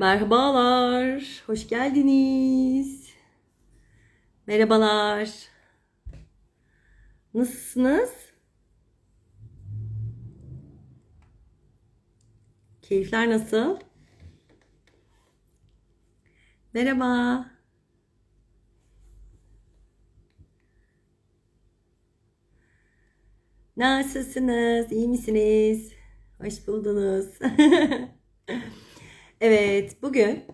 Merhabalar, hoş geldiniz. Merhabalar. Nasılsınız? Keyifler nasıl? Merhaba. Nasılsınız? İyi misiniz? Hoş buldunuz. Evet, bugün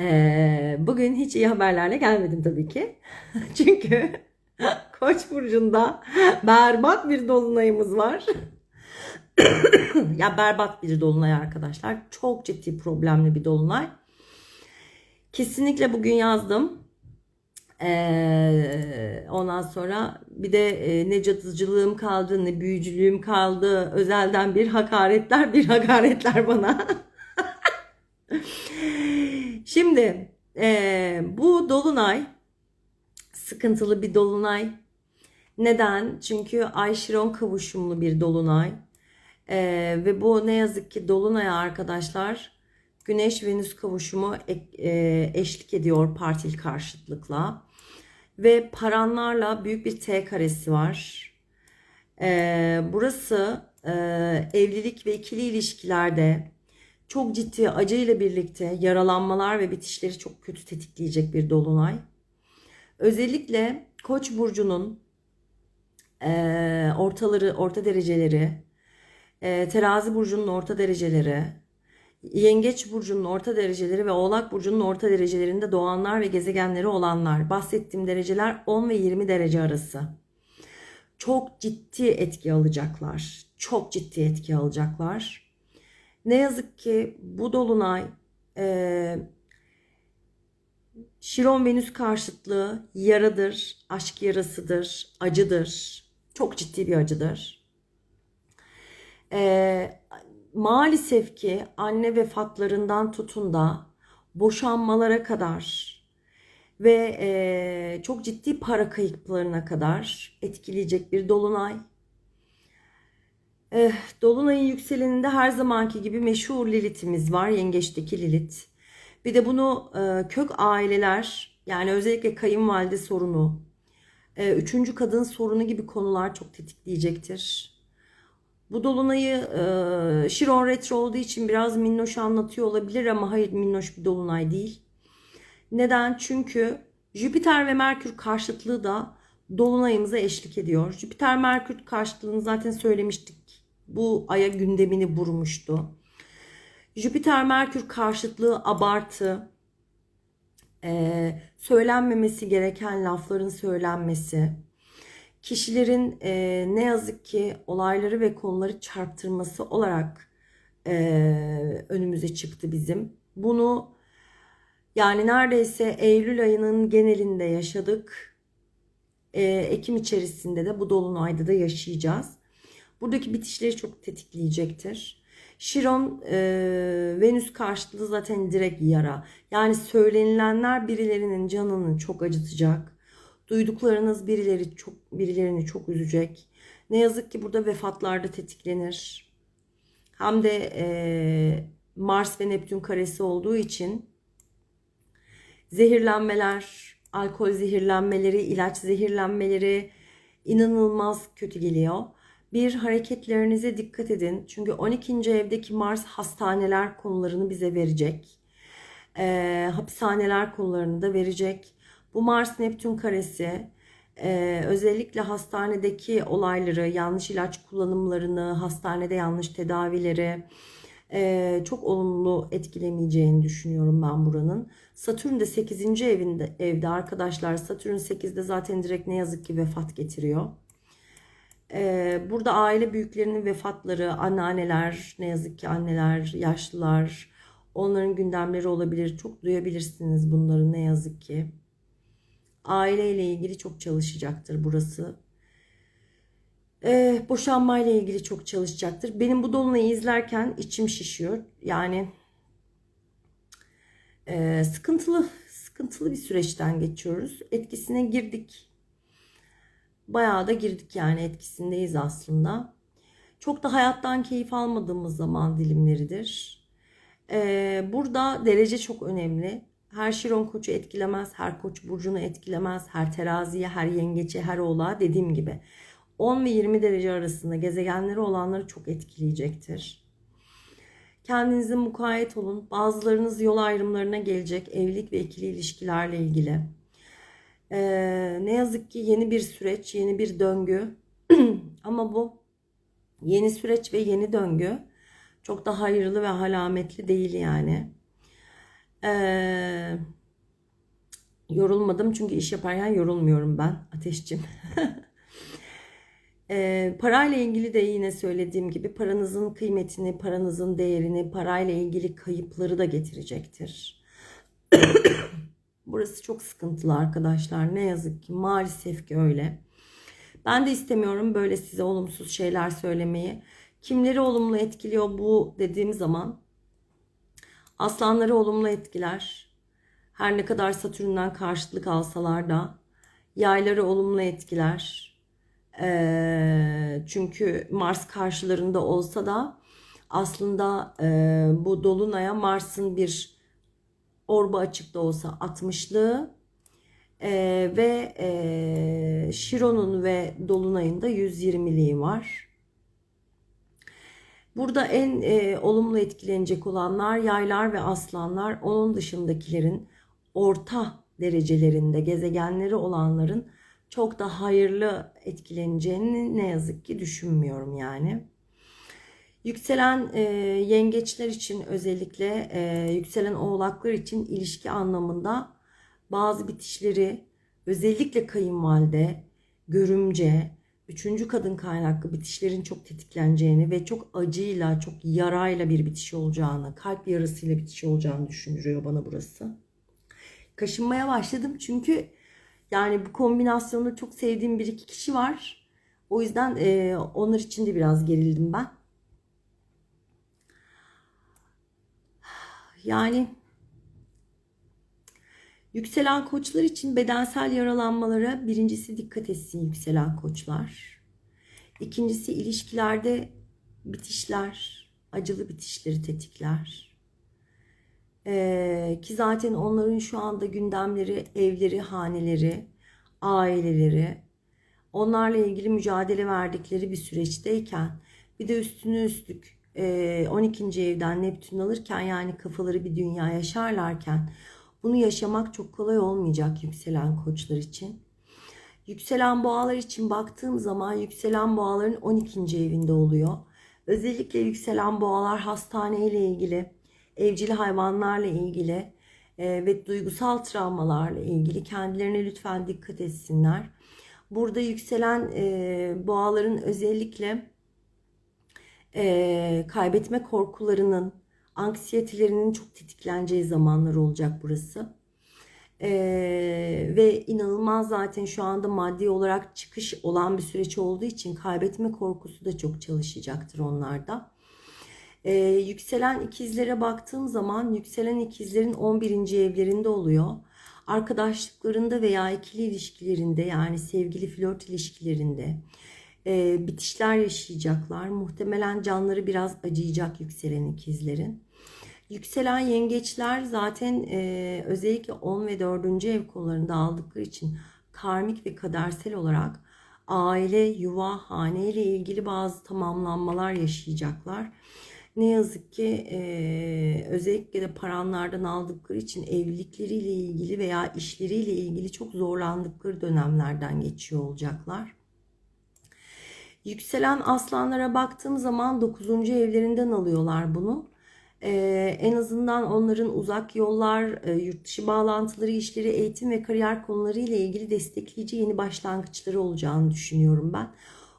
eee, bugün hiç iyi haberlerle gelmedim tabii ki. Çünkü Koç burcunda berbat bir dolunayımız var. Ya berbat bir dolunay arkadaşlar. Çok ciddi problemli bir dolunay. Kesinlikle bugün yazdım. Eee, ondan sonra bir de e, ne cadıcılığım kaldı ne büyücülüğüm kaldı. Özelden bir hakaretler bir hakaretler bana. Şimdi eee, bu dolunay sıkıntılı bir dolunay. Neden? Çünkü Ay Şiron kavuşumlu bir dolunay. Eee, ve bu ne yazık ki dolunaya arkadaşlar Güneş Venüs kavuşumu e- e, eşlik ediyor partil karşıtlıkla. Ve paranlarla büyük bir T karesi var. Ee, burası e, evlilik ve ikili ilişkilerde çok ciddi acıyla birlikte yaralanmalar ve bitişleri çok kötü tetikleyecek bir dolunay. Özellikle Koç burcunun e, ortaları, orta dereceleri, e, Terazi burcunun orta dereceleri, Yengeç burcunun orta dereceleri ve Oğlak burcunun orta derecelerinde doğanlar ve gezegenleri olanlar. Bahsettiğim dereceler 10 ve 20 derece arası. Çok ciddi etki alacaklar. Çok ciddi etki alacaklar. Ne yazık ki bu dolunay e, Şiron Venüs karşıtlığı yaradır, aşk yarasıdır, acıdır. Çok ciddi bir acıdır. E, maalesef ki anne vefatlarından tutun da boşanmalara kadar ve e, çok ciddi para kayıplarına kadar etkileyecek bir dolunay. Eh, Dolunay'ın yükseleninde her zamanki gibi meşhur Lilith'imiz var. Yengeç'teki Lilith. Bir de bunu e, kök aileler yani özellikle kayınvalide sorunu, e, üçüncü kadın sorunu gibi konular çok tetikleyecektir. Bu dolunayı e, Şiron retro olduğu için biraz minnoş anlatıyor olabilir ama hayır minnoş bir dolunay değil. Neden? Çünkü Jüpiter ve Merkür karşıtlığı da dolunayımıza eşlik ediyor. Jüpiter Merkür karşıtlığını zaten söylemiştik. Bu aya gündemini vurmuştu. Jüpiter Merkür karşıtlığı abartı, e, söylenmemesi gereken lafların söylenmesi, kişilerin e, ne yazık ki olayları ve konuları çarptırması olarak e, önümüze çıktı bizim. Bunu yani neredeyse Eylül ayının genelinde yaşadık. E, Ekim içerisinde de bu dolunayda da yaşayacağız. Buradaki bitişleri çok tetikleyecektir. Şiron e, Venüs karşıtlığı zaten direkt yara. Yani söylenilenler birilerinin canını çok acıtacak. Duyduklarınız birileri çok birilerini çok üzecek. Ne yazık ki burada vefatlarda tetiklenir. Hem de e, Mars ve Neptün karesi olduğu için zehirlenmeler, alkol zehirlenmeleri, ilaç zehirlenmeleri inanılmaz kötü geliyor. Bir hareketlerinize dikkat edin. Çünkü 12. evdeki Mars hastaneler konularını bize verecek. E, hapishaneler konularını da verecek. Bu Mars Neptün karesi e, özellikle hastanedeki olayları, yanlış ilaç kullanımlarını, hastanede yanlış tedavileri e, çok olumlu etkilemeyeceğini düşünüyorum ben buranın. Satürn de 8. evinde evde arkadaşlar. Satürn 8'de zaten direkt ne yazık ki vefat getiriyor. E, burada aile büyüklerinin vefatları, anneanneler, ne yazık ki anneler, yaşlılar, onların gündemleri olabilir. Çok duyabilirsiniz bunları ne yazık ki. Aileyle ilgili çok çalışacaktır burası. Ee, boşanmayla ilgili çok çalışacaktır. Benim bu dolunayı izlerken içim şişiyor. Yani e, sıkıntılı sıkıntılı bir süreçten geçiyoruz. Etkisine girdik. Bayağı da girdik yani etkisindeyiz aslında. Çok da hayattan keyif almadığımız zaman dilimleridir. Ee, burada derece çok önemli. Her Şiron koçu etkilemez, her koç burcunu etkilemez, her teraziye, her yengeçe, her oğlağa dediğim gibi. 10 ve 20 derece arasında gezegenleri olanları çok etkileyecektir. Kendinize mukayyet olun. Bazılarınız yol ayrımlarına gelecek evlilik ve ikili ilişkilerle ilgili. Ee, ne yazık ki yeni bir süreç, yeni bir döngü. Ama bu yeni süreç ve yeni döngü çok da hayırlı ve halametli değil yani. Ee, yorulmadım çünkü iş yaparken yorulmuyorum ben ateşçim. Ee, parayla ilgili de yine söylediğim gibi paranızın kıymetini, paranızın değerini, parayla ilgili kayıpları da getirecektir. Burası çok sıkıntılı arkadaşlar. Ne yazık ki maalesef ki öyle. Ben de istemiyorum böyle size olumsuz şeyler söylemeyi. Kimleri olumlu etkiliyor bu dediğim zaman aslanları olumlu etkiler. Her ne kadar Satürn'den karşıtlık alsalar da yayları olumlu etkiler. Ee, çünkü Mars karşılarında olsa da aslında e, bu dolunaya Mars'ın bir orba açıkta olsa 60'lığı e, ve e, Şiron'un ve Dolunay'ın da 120'liği var. Burada en e, olumlu etkilenecek olanlar yaylar ve aslanlar. Onun dışındakilerin orta derecelerinde gezegenleri olanların çok da hayırlı etkileneceğini ne yazık ki düşünmüyorum yani. Yükselen e, yengeçler için özellikle e, yükselen oğlaklar için ilişki anlamında bazı bitişleri özellikle kayınvalide, görümce, üçüncü kadın kaynaklı bitişlerin çok tetikleneceğini ve çok acıyla, çok yarayla bir bitiş olacağını, kalp yarasıyla bitiş olacağını düşündürüyor bana burası. Kaşınmaya başladım çünkü yani bu kombinasyonu çok sevdiğim bir iki kişi var. O yüzden e, onlar için de biraz gerildim ben. Yani yükselen koçlar için bedensel yaralanmalara birincisi dikkat etsin yükselen koçlar. İkincisi ilişkilerde bitişler, acılı bitişleri tetikler. Ee, ki zaten onların şu anda gündemleri, evleri, haneleri, aileleri, onlarla ilgili mücadele verdikleri bir süreçteyken bir de üstüne üstlük 12. evden Neptün alırken yani kafaları bir dünya yaşarlarken bunu yaşamak çok kolay olmayacak yükselen koçlar için. Yükselen boğalar için baktığım zaman yükselen boğaların 12. evinde oluyor. Özellikle yükselen boğalar hastane ile ilgili, evcil hayvanlarla ilgili e, ve duygusal travmalarla ilgili kendilerine lütfen dikkat etsinler. Burada yükselen e, boğaların özellikle e, kaybetme korkularının, anksiyetelerinin çok tetikleneceği zamanlar olacak burası. E, ve inanılmaz zaten şu anda maddi olarak çıkış olan bir süreç olduğu için kaybetme korkusu da çok çalışacaktır onlarda. E, yükselen ikizlere baktığım zaman yükselen ikizlerin 11. evlerinde oluyor. Arkadaşlıklarında veya ikili ilişkilerinde yani sevgili flört ilişkilerinde e, bitişler yaşayacaklar. Muhtemelen canları biraz acıyacak yükselen ikizlerin. Yükselen yengeçler zaten e, özellikle 10 ve 4. ev konularında aldıkları için karmik ve kadersel olarak aile, yuva, hane ile ilgili bazı tamamlanmalar yaşayacaklar. Ne yazık ki e, özellikle de paranlardan aldıkları için evlilikleriyle ilgili veya işleriyle ilgili çok zorlandıkları dönemlerden geçiyor olacaklar. Yükselen aslanlara baktığım zaman 9. evlerinden alıyorlar bunu. Ee, en azından onların uzak yollar, e, yurt dışı bağlantıları, işleri, eğitim ve kariyer konuları ile ilgili destekleyici yeni başlangıçları olacağını düşünüyorum ben.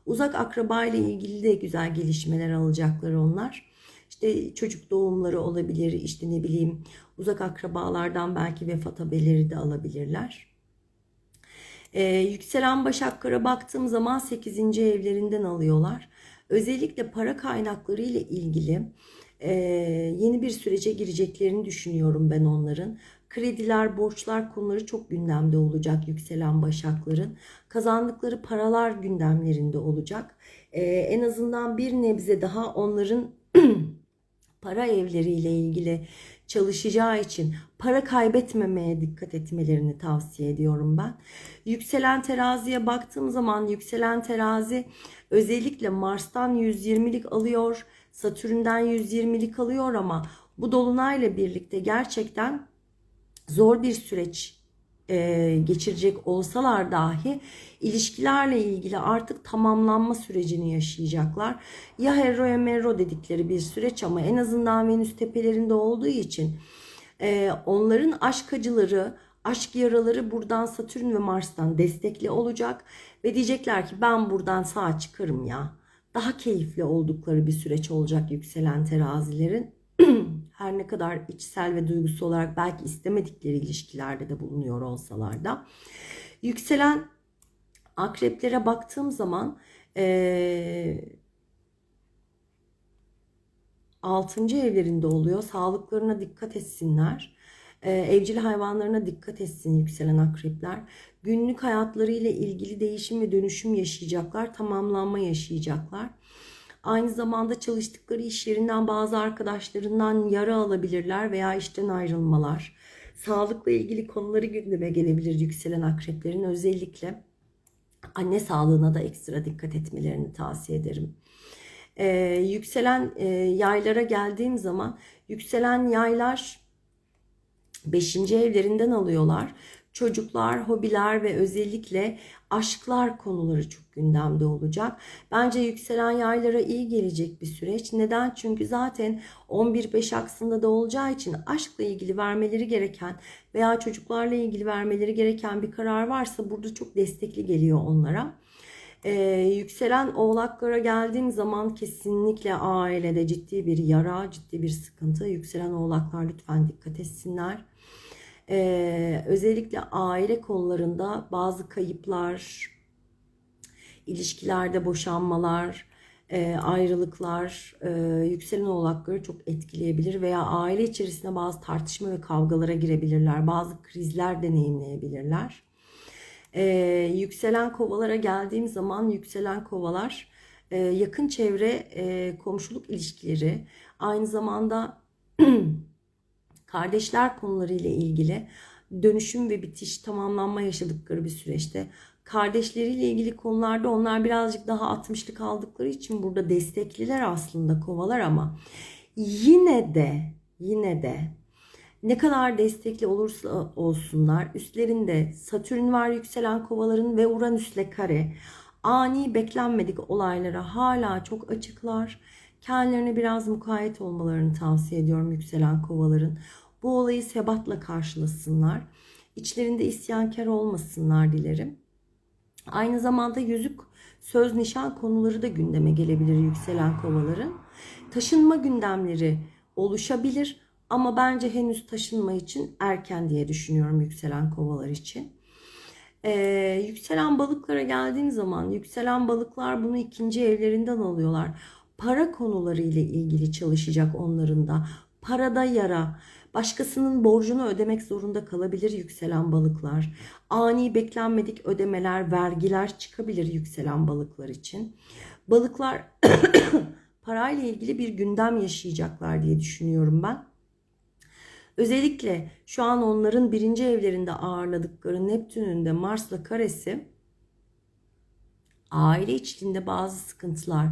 Uzak akraba ile ilgili de güzel gelişmeler alacaklar onlar. İşte çocuk doğumları olabilir, işte ne bileyim uzak akrabalardan belki vefat haberleri de alabilirler. Ee, yükselen başaklara baktığım zaman 8. evlerinden alıyorlar. Özellikle para kaynakları ile ilgili e, yeni bir sürece gireceklerini düşünüyorum ben onların. Krediler, borçlar konuları çok gündemde olacak yükselen başakların. Kazandıkları paralar gündemlerinde olacak. E, en azından bir nebze daha onların para evleriyle ilgili çalışacağı için para kaybetmemeye dikkat etmelerini tavsiye ediyorum ben. Yükselen teraziye baktığım zaman yükselen terazi özellikle Mars'tan 120'lik alıyor, Satürn'den 120'lik alıyor ama bu dolunayla birlikte gerçekten zor bir süreç e, geçirecek olsalar dahi ilişkilerle ilgili artık tamamlanma sürecini yaşayacaklar. Ya Herro ya Merro dedikleri bir süreç ama en azından Venüs tepelerinde olduğu için e, onların aşk acıları, aşk yaraları buradan Satürn ve Mars'tan destekli olacak ve diyecekler ki ben buradan sağ çıkarım ya. Daha keyifli oldukları bir süreç olacak yükselen terazilerin her ne kadar içsel ve duygusal olarak belki istemedikleri ilişkilerde de bulunuyor olsalar da. Yükselen akreplere baktığım zaman ee, 6. evlerinde oluyor. Sağlıklarına dikkat etsinler. Ee, evcil hayvanlarına dikkat etsin yükselen akrepler. Günlük hayatlarıyla ilgili değişim ve dönüşüm yaşayacaklar. Tamamlanma yaşayacaklar. Aynı zamanda çalıştıkları iş yerinden bazı arkadaşlarından yara alabilirler veya işten ayrılmalar. Sağlıkla ilgili konuları gündeme gelebilir yükselen akreplerin özellikle anne sağlığına da ekstra dikkat etmelerini tavsiye ederim. Ee, yükselen e, yaylara geldiğim zaman yükselen yaylar 5. evlerinden alıyorlar çocuklar, hobiler ve özellikle aşklar konuları çok gündemde olacak. Bence yükselen yaylara iyi gelecek bir süreç. Neden? Çünkü zaten 11-5 aksında da olacağı için aşkla ilgili vermeleri gereken veya çocuklarla ilgili vermeleri gereken bir karar varsa burada çok destekli geliyor onlara. Ee, yükselen oğlaklara geldiğim zaman kesinlikle ailede ciddi bir yara, ciddi bir sıkıntı. Yükselen oğlaklar lütfen dikkat etsinler. Ee, özellikle aile konularında bazı kayıplar, ilişkilerde boşanmalar, e, ayrılıklar, e, yükselen oğlakları çok etkileyebilir veya aile içerisinde bazı tartışma ve kavgalara girebilirler, bazı krizler deneyimleyebilirler. E, yükselen kovalara geldiğim zaman yükselen kovalar e, yakın çevre e, komşuluk ilişkileri aynı zamanda kardeşler konuları ile ilgili dönüşüm ve bitiş, tamamlanma yaşadıkları bir süreçte kardeşleriyle ilgili konularda onlar birazcık daha 60'lık aldıkları için burada destekliler aslında kovalar ama yine de yine de ne kadar destekli olursa olsunlar üstlerinde Satürn var yükselen kovaların ve Uranüs'le kare ani beklenmedik olaylara hala çok açıklar. Kendilerine biraz mukayyet olmalarını tavsiye ediyorum yükselen kovaların. Bu olayı sebatla karşılasınlar. İçlerinde isyankar olmasınlar dilerim. Aynı zamanda yüzük, söz, nişan konuları da gündeme gelebilir yükselen kovaların. Taşınma gündemleri oluşabilir ama bence henüz taşınma için erken diye düşünüyorum yükselen kovalar için. Ee, yükselen balıklara geldiğim zaman yükselen balıklar bunu ikinci evlerinden alıyorlar. Para konuları ile ilgili çalışacak onların da. Parada yara, Başkasının borcunu ödemek zorunda kalabilir yükselen balıklar. Ani beklenmedik ödemeler, vergiler çıkabilir yükselen balıklar için. Balıklar parayla ilgili bir gündem yaşayacaklar diye düşünüyorum ben. Özellikle şu an onların birinci evlerinde ağırladıkları Neptün'ün de Mars'la karesi aile içinde bazı sıkıntılar,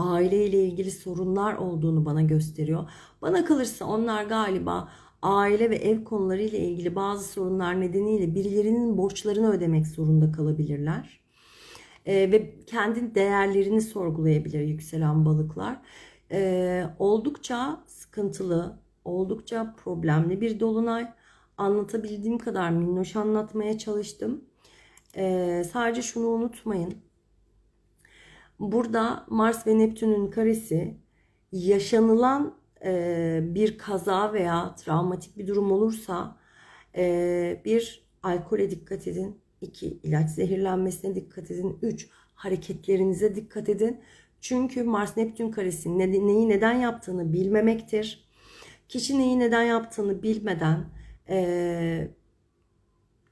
aileyle ilgili sorunlar olduğunu bana gösteriyor. Bana kalırsa onlar galiba aile ve ev konuları ile ilgili bazı sorunlar nedeniyle birilerinin borçlarını ödemek zorunda kalabilirler. E, ve kendi değerlerini sorgulayabilir yükselen balıklar. E, oldukça sıkıntılı, oldukça problemli bir dolunay. Anlatabildiğim kadar minnoş anlatmaya çalıştım. E, sadece şunu unutmayın. Burada Mars ve Neptün'ün karesi yaşanılan e, bir kaza veya travmatik bir durum olursa e, bir alkole dikkat edin. iki ilaç zehirlenmesine dikkat edin. Üç hareketlerinize dikkat edin. Çünkü Mars Neptün karesi neyi neden yaptığını bilmemektir. Kişi neyi neden yaptığını bilmeden e,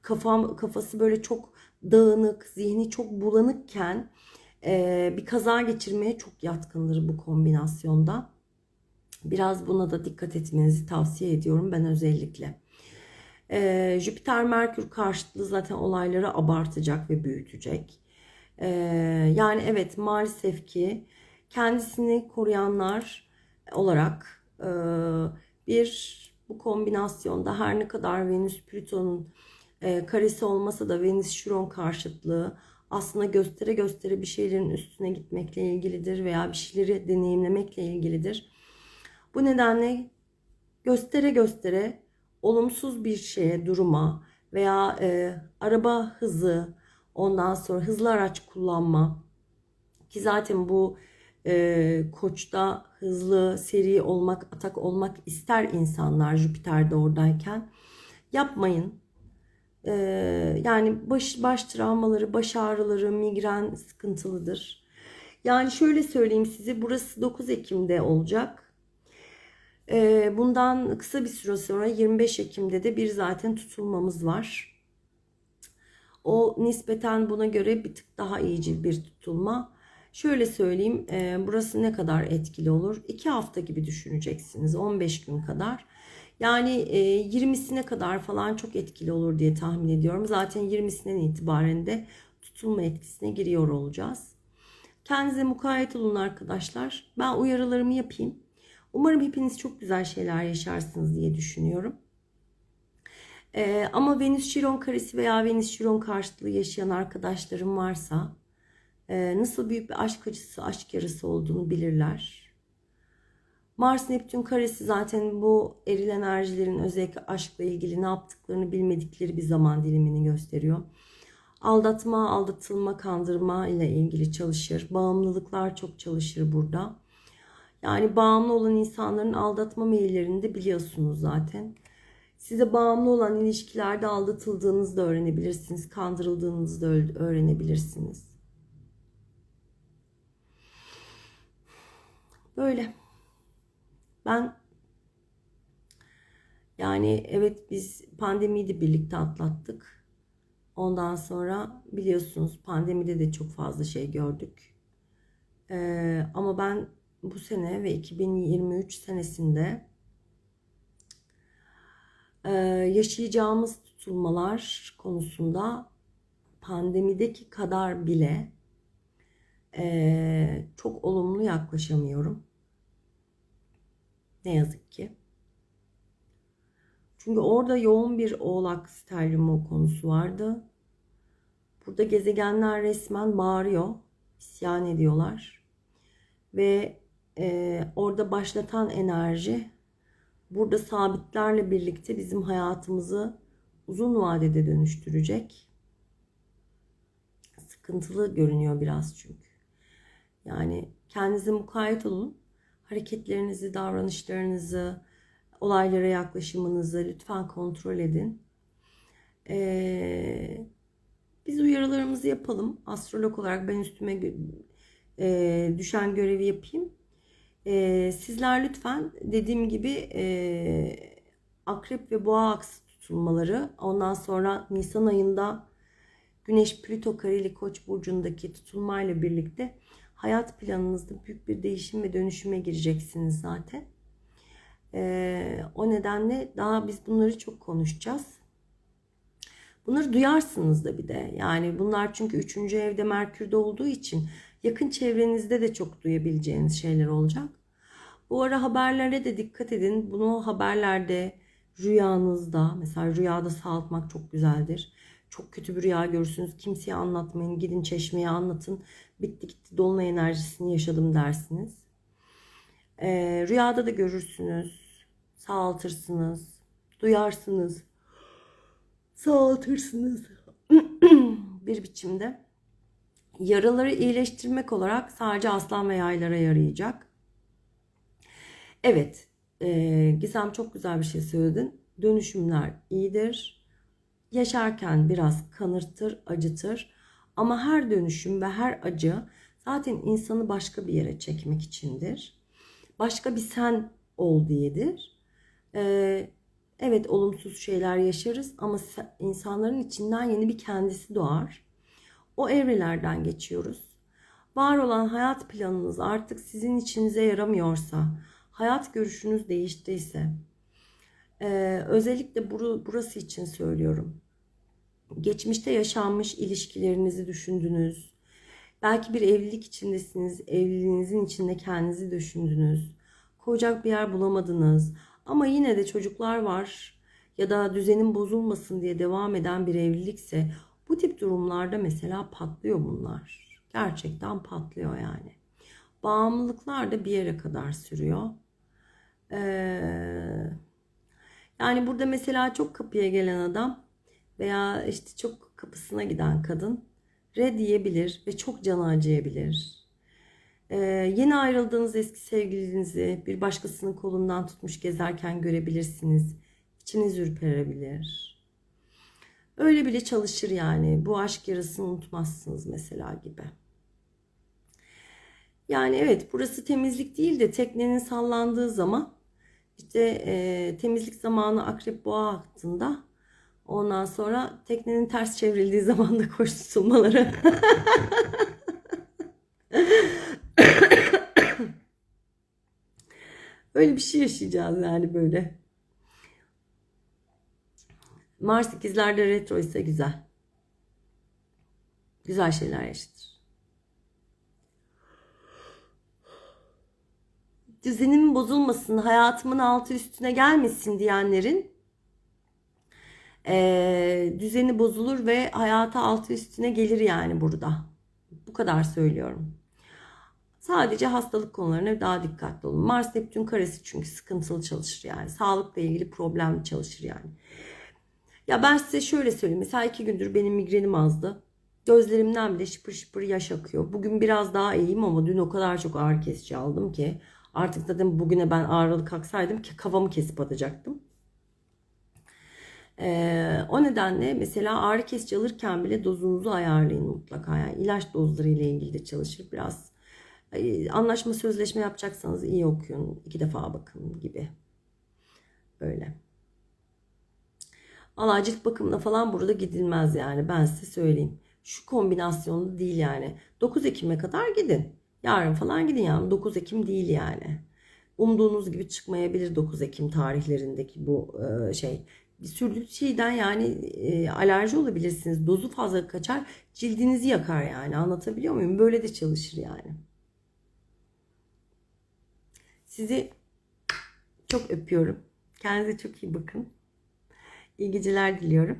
kafam kafası böyle çok dağınık, zihni çok bulanıkken e, bir kaza geçirmeye çok yatkındır bu kombinasyonda. Biraz buna da dikkat etmenizi tavsiye ediyorum ben özellikle. Ee, Jüpiter Merkür karşıtlığı zaten olayları abartacak ve büyütecek. Ee, yani evet maalesef ki kendisini koruyanlar olarak e, bir bu kombinasyonda her ne kadar Venüs Plüton'un e, karesi olmasa da Venüs Şiron karşıtlığı aslında göstere göstere bir şeylerin üstüne gitmekle ilgilidir veya bir şeyleri deneyimlemekle ilgilidir. Bu nedenle göstere göstere olumsuz bir şeye, duruma veya e, araba hızı, ondan sonra hızlı araç kullanma ki zaten bu e, koçta hızlı, seri olmak, atak olmak ister insanlar Jüpiter'de oradayken. Yapmayın. E, yani baş, baş travmaları, baş ağrıları, migren sıkıntılıdır. Yani şöyle söyleyeyim size burası 9 Ekim'de olacak. E, bundan kısa bir süre sonra 25 Ekim'de de bir zaten tutulmamız var. O nispeten buna göre bir tık daha iyicil bir tutulma. Şöyle söyleyeyim e, burası ne kadar etkili olur? 2 hafta gibi düşüneceksiniz 15 gün kadar. Yani e, 20'sine kadar falan çok etkili olur diye tahmin ediyorum. Zaten 20'sinden itibaren de tutulma etkisine giriyor olacağız. Kendinize mukayyet olun arkadaşlar. Ben uyarılarımı yapayım. Umarım hepiniz çok güzel şeyler yaşarsınız diye düşünüyorum. Ee, ama Venüs Şiron karesi veya Venüs Şiron karşıtlığı yaşayan arkadaşlarım varsa e, nasıl büyük bir aşk acısı, aşk yarısı olduğunu bilirler. Mars Neptün karesi zaten bu eril enerjilerin özellikle aşkla ilgili ne yaptıklarını bilmedikleri bir zaman dilimini gösteriyor. Aldatma, aldatılma, kandırma ile ilgili çalışır. Bağımlılıklar çok çalışır burada. Yani bağımlı olan insanların aldatma meyillerini de biliyorsunuz zaten. Size bağımlı olan ilişkilerde aldatıldığınızı da öğrenebilirsiniz. Kandırıldığınızı da öğrenebilirsiniz. Böyle. Ben yani evet biz pandemiyi de birlikte atlattık. Ondan sonra biliyorsunuz pandemide de çok fazla şey gördük. Ee, ama ben bu sene ve 2023 senesinde e, yaşayacağımız tutulmalar konusunda pandemideki kadar bile e, çok olumlu yaklaşamıyorum. Ne yazık ki. Çünkü orada yoğun bir oğlak sterliumu konusu vardı. Burada gezegenler resmen bağırıyor, isyan ediyorlar. Ve e, orada başlatan enerji burada sabitlerle birlikte bizim hayatımızı uzun vadede dönüştürecek. Sıkıntılı görünüyor biraz çünkü. Yani kendinize mukayyet olun. Hareketlerinizi, davranışlarınızı, olaylara yaklaşımınızı lütfen kontrol edin. Ee, biz uyarılarımızı yapalım. Astrolog olarak ben üstüme e, düşen görevi yapayım. E, sizler lütfen dediğim gibi e, akrep ve boğa aksı tutulmaları ondan sonra Nisan ayında Güneş Plüto kareli Koç burcundaki tutulmayla birlikte hayat planınızda büyük bir değişim ve dönüşüme gireceksiniz zaten. E, o nedenle daha biz bunları çok konuşacağız. Bunları duyarsınız da bir de. Yani bunlar çünkü 3. evde Merkür'de olduğu için yakın çevrenizde de çok duyabileceğiniz şeyler olacak. Bu ara haberlere de dikkat edin. Bunu haberlerde, rüyanızda, mesela rüyada sağaltmak çok güzeldir. Çok kötü bir rüya görürsünüz. Kimseye anlatmayın. Gidin çeşmeye anlatın. Bitti gitti dolunay enerjisini yaşadım dersiniz. Ee, rüyada da görürsünüz. Sağaltırsınız. Duyarsınız. Sağaltırsınız. bir biçimde. Yaraları iyileştirmek olarak sadece aslan ve yaylara yarayacak. Evet, e, Gizem çok güzel bir şey söyledin. Dönüşümler iyidir. Yaşarken biraz kanırtır, acıtır. Ama her dönüşüm ve her acı zaten insanı başka bir yere çekmek içindir. Başka bir sen ol diyedir. E, evet olumsuz şeyler yaşarız ama insanların içinden yeni bir kendisi doğar. O evrelerden geçiyoruz. Var olan hayat planınız artık sizin içinize yaramıyorsa, hayat görüşünüz değiştiyse, ee, özellikle buru- burası için söylüyorum. Geçmişte yaşanmış ilişkilerinizi düşündünüz. Belki bir evlilik içindesiniz. Evliliğinizin içinde kendinizi düşündünüz. Koyacak bir yer bulamadınız. Ama yine de çocuklar var ya da düzenin bozulmasın diye devam eden bir evlilikse bu tip durumlarda mesela patlıyor bunlar. Gerçekten patlıyor yani. Bağımlılıklar da bir yere kadar sürüyor. Ee, yani burada mesela çok kapıya gelen adam veya işte çok kapısına giden kadın red diyebilir ve çok canı acıyabilir. Ee, yeni ayrıldığınız eski sevgilinizi bir başkasının kolundan tutmuş gezerken görebilirsiniz. İçiniz ürperebilir. Öyle bile çalışır yani. Bu aşk yarasını unutmazsınız mesela gibi. Yani evet burası temizlik değil de teknenin sallandığı zaman işte e, temizlik zamanı akrep boğa hattında ondan sonra teknenin ters çevrildiği zaman da koşturmaları. Öyle bir şey yaşayacağız yani böyle. Mars ikizlerde retro ise güzel. Güzel şeyler yaşatır. Düzenimin bozulmasın, hayatımın altı üstüne gelmesin diyenlerin eee, düzeni bozulur ve hayata altı üstüne gelir yani burada. Bu kadar söylüyorum. Sadece hastalık konularına daha dikkatli olun. Mars Neptün karesi çünkü sıkıntılı çalışır yani. Sağlıkla ilgili problemli çalışır yani. Ya ben size şöyle söyleyeyim. Mesela iki gündür benim migrenim azdı. Gözlerimden bile şıpır şıpır yaş akıyor. Bugün biraz daha iyiyim ama dün o kadar çok ağrı kesici aldım ki. Artık zaten bugüne ben ağrılı kalksaydım ki kafamı kesip atacaktım. Ee, o nedenle mesela ağrı kesici alırken bile dozunuzu ayarlayın mutlaka. Yani ilaç dozları ile ilgili de çalışır. Biraz anlaşma sözleşme yapacaksanız iyi okuyun. iki defa bakın gibi. Böyle. Valla cilt bakımına falan burada gidilmez yani ben size söyleyeyim. Şu kombinasyonda değil yani. 9 Ekim'e kadar gidin. Yarın falan gidin yani 9 Ekim değil yani. Umduğunuz gibi çıkmayabilir 9 Ekim tarihlerindeki bu e, şey. Şeyden yani e, alerji olabilirsiniz. Dozu fazla kaçar cildinizi yakar yani anlatabiliyor muyum? Böyle de çalışır yani. Sizi çok öpüyorum. Kendinize çok iyi bakın. İyi geceler diliyorum.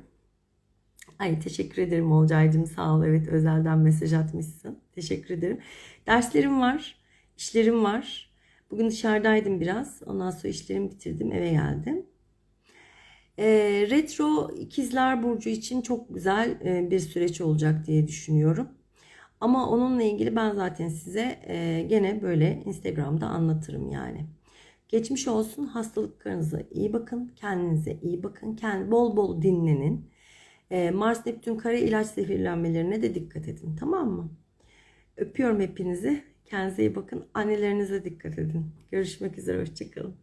Ay teşekkür ederim Olcay'cığım sağ ol. Evet özelden mesaj atmışsın. Teşekkür ederim. Derslerim var. işlerim var. Bugün dışarıdaydım biraz. Ondan sonra işlerimi bitirdim. Eve geldim. Ee, retro ikizler burcu için çok güzel e, bir süreç olacak diye düşünüyorum. Ama onunla ilgili ben zaten size e, gene böyle Instagram'da anlatırım yani. Geçmiş olsun. Hastalıklarınıza iyi bakın. Kendinize iyi bakın. Kendi, bol bol dinlenin. Ee, Mars Neptün kare ilaç zehirlenmelerine de dikkat edin. Tamam mı? Öpüyorum hepinizi. Kendinize iyi bakın. Annelerinize dikkat edin. Görüşmek üzere. Hoşçakalın.